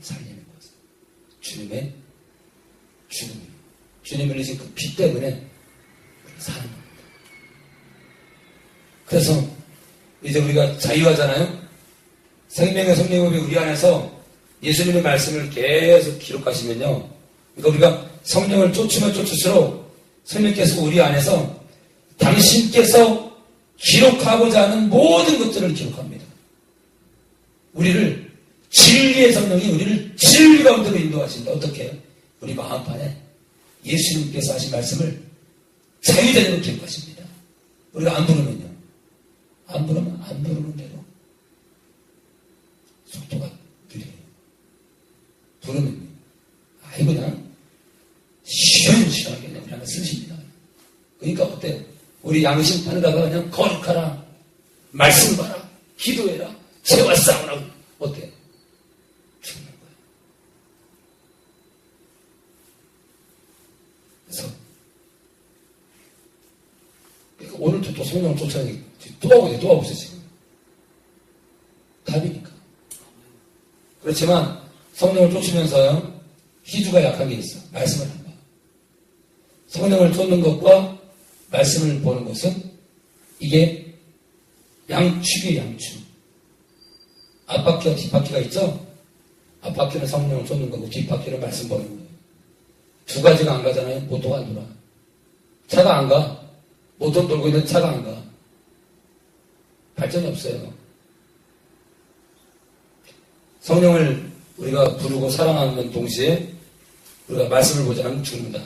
살리는 것. 주님의 죽음. 주님을 내신 그 피 때문에 사는 겁니다. 그래서 이제 우리가 자유하잖아요. 생명의 성령님이 우리 안에서 예수님의 말씀을 계속 기록하시면요. 그러니까 우리가 성령을 쫓으면 쫓을수록 성령께서 우리 안에서 당신께서 기록하고자 하는 모든 것들을 기록합니다. 우리를 진리의 성령이 우리를 진리 가운데로 인도하신다. 어떻게? 우리 마음판에 예수님께서 하신 말씀을 자유자재로 기록하십니다. 우리가 안 부르면요. 안 부르면 안 부르는 대로 속도가 느려요. 부르면 아이 그냥 시원시원하게 그냥 쓰십니다. 그러니까 어때요? 우리 양심 하늘다가 그냥 거룩하라 말씀 봐라 기도해라 죄와 싸우라 어때요? 죽는 거예요. 그래서 그러니까 오늘도 또. 또 하고 있어요 지금. 답이니까. 그렇지만 성령을 쫓으면서요 희주가 약한 게 있어. 말씀을 안 봐. 성령을 쫓는 것과 말씀을 보는 것은 이게 양축이에요, 양축. 앞바퀴와 뒷바퀴가 있죠? 앞바퀴는 성령을 쫓는 거고 뒷바퀴는 말씀 보는 거예요. 두 가지가 안 가잖아요. 모터가 안 돌아. 차가 안 가. 모터 돌고 있는 가. 발전이 없어요. 성령을 우리가 부르고 사랑하는 동시에 우리가 말씀을 보지 않으면 죽는다.